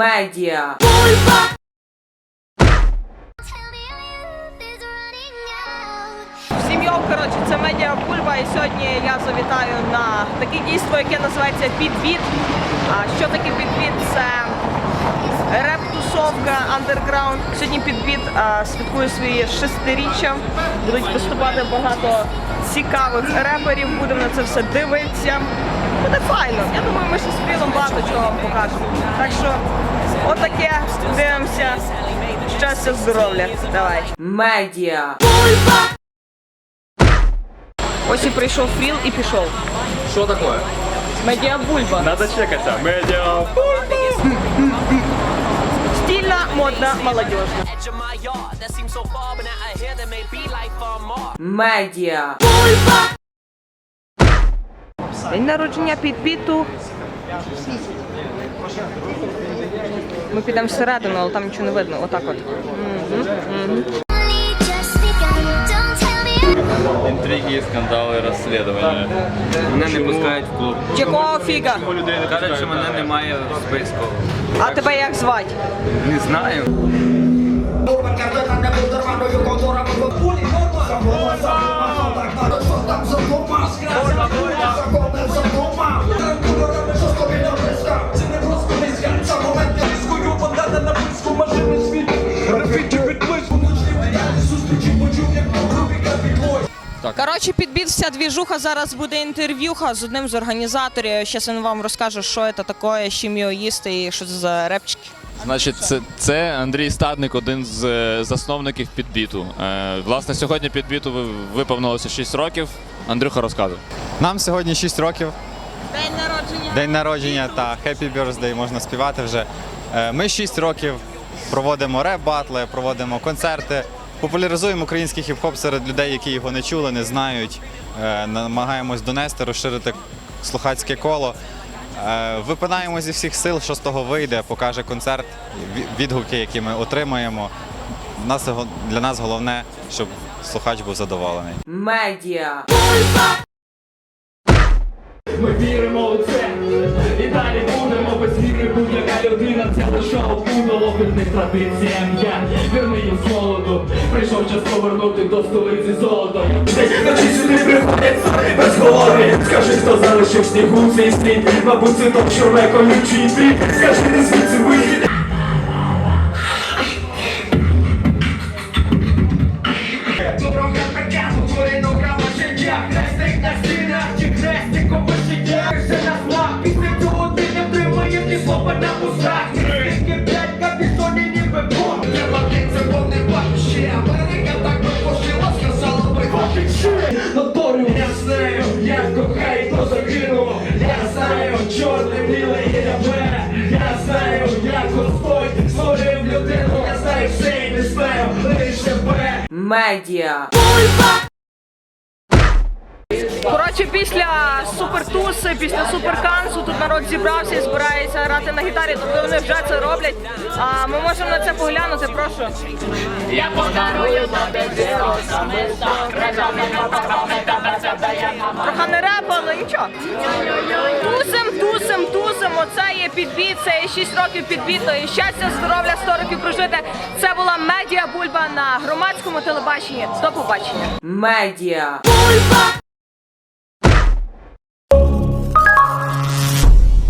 Медіа. Всім йоу, коротше, це медіа Бульба, і сьогодні я завітаю на таке дійство, яке називається Підбіт. А що таке підбіт? Це реп-тусовка андерграунд. Сьогодні підбіт а, святкує своє шестиріччя. Будуть виступати багато цікавих реперів. Будемо на це все дивитися. Буде файно. Я думаю, ми ще з Фрілом багато чого вам покажемо. Так що, отаке дивимося. Щастя, здоров'я. Давай. Медіа. Ось і прийшов Фріл і пішов. Что такое? Медіа Бульба. Надо чекаться. Медиа. Стильно, модно, молодежно. Медіа. День народження підпіту. Ми підемо всередину, але там нічого не видно. Отак от. Інтриги, скандали, розслідування. Мене не пускають в клуб. Якого фіга? Кажуть, що мене немає в списку. А тебе як звати? Не знаю. Коротше, підбіт вся двіжуха. Зараз буде інтерв'юха з одним з організаторів. Зараз він вам розкаже, що це таке, з чим його їсти і що це за репчики. Значить, це, це Андрій Стадник, один з е, засновників підбіту. Е, власне, сьогодні підбіту ви- виповнилося 6 років. Андрюха розказує. Нам сьогодні 6 років, День народження. день народження та Happy Birthday можна співати вже. Е, Ми 6 років проводимо реп-батли, проводимо концерти, популяризуємо український хіп-хоп серед людей, які його не чули, не знають. Е, Намагаємось донести, розширити слухацьке коло. Е, Випинаємо зі всіх сил, що з того вийде, покаже концерт, відгуки, які ми отримаємо. Нас, для нас головне, щоб слухач був задоволений. Медіа. Ми віримо у це людина це лише опудало вірних традиціям. Я вірний їм з молоду. Прийшов час повернути до столиці золото. Ночі сюди приходять без голови Скажи, хто залишив снігу цей слід Мабуть, це то чорне колючий світ. Скажи, не звідси вихід біле Я знаю, як Господь створив людину Я знаю все і не знаю лише бе Медіа. Коротше, після супертуси, після суперкансу тут народ зібрався і збирається грати на гітарі, тобто вони вже це роблять. А ми можемо на це поглянути, прошу. Трохи не реп, але нічого. Тусим, тусим, тусим. Оце є підбіт, це є 6 років підбіту. І щастя, здоров'я, 100 років прожити. Це була медіа бульба на громадському телебаченні. До побачення. Медіа.